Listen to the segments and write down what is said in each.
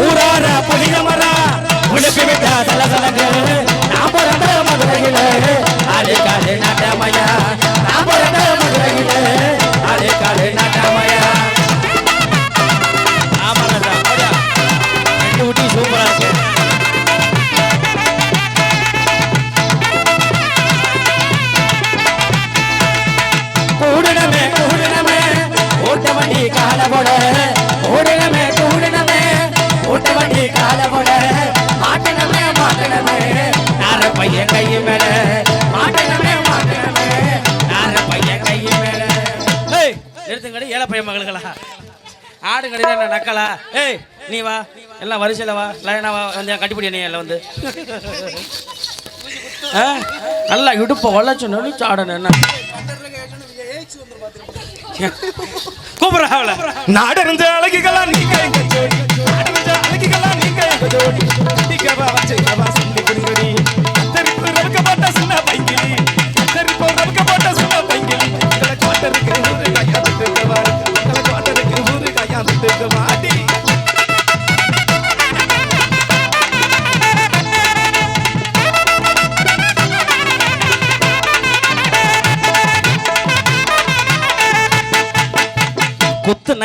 ஊரார புனிதமரா முழுக்கி விட்ட சலசலங்கு நான் பிறந்த அலிகாலி நாட்டமையா நான் பிறந்த மதுரையில். கால போட மாட்டணமே மாட்டணமே நார பையன் கை மேல. மாட்டணமே மாட்டணமே நார பையன் கை மேல. ஏய். எடுத்துங்கடி ஏழை பையன் மகளுகளா ஆடு கிடையாது நக்கலா. ஏய் நீ வா. எல்லாம் வரிசையில் வா. லைனா வா. வந்து கட்டிப்பிடி நீ எல்லாம் வந்து நல்லா இடுப்பை வளைச்சு நெளிச்சு ஆடணும் என்ன? கூப்பிடுறாவில் நடந்து அழகுகளா நீங்க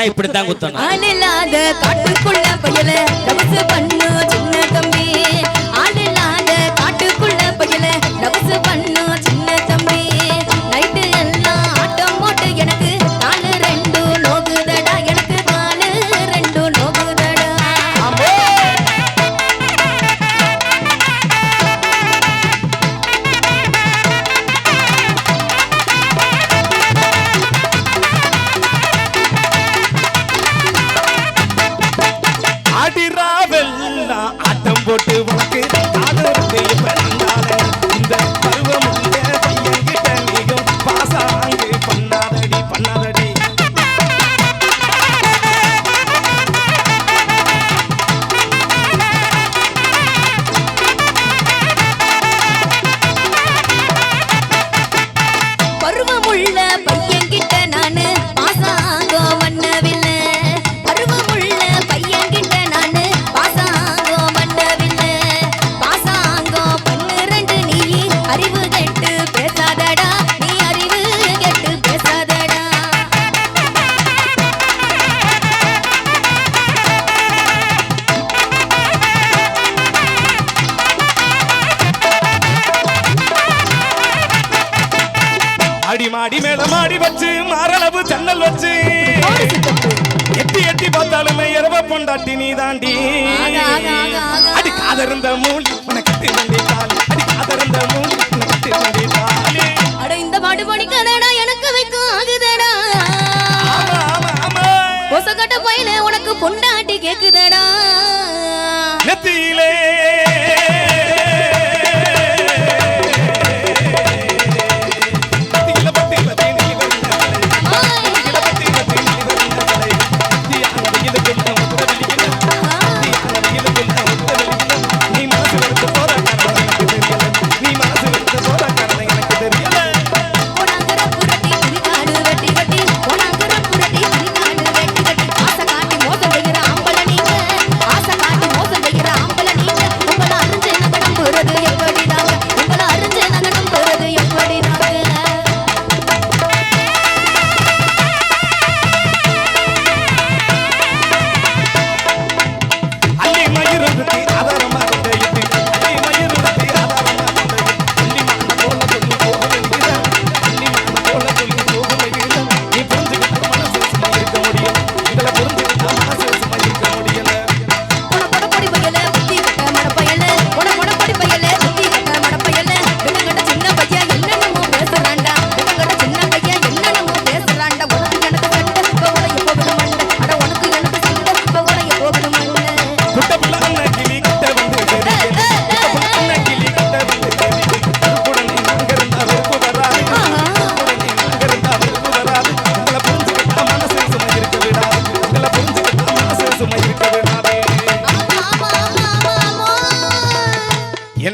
இப்படித்தான் குத்தணும். அணிலாத பண்ணு சின்ன தம்பி. அடி மாடி மேல மாடி வச்சு மாரளவு ஜன்னல் வச்சு. எட்டி எட்டி பார்த்தாலுமே இரவ பொண்டாட்டி நீ தாண்டி அடி காதருந்த மூலி உனக்கு அடி காதருந்த மூலி கொண்டாட்டி கேக்குதடா. நெத்தியிலே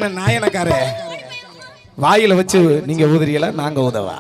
என்ன நாயனக்காரே வாயில வச்சு நீங்க ஊதுறீங்களா? நாங்க உதவா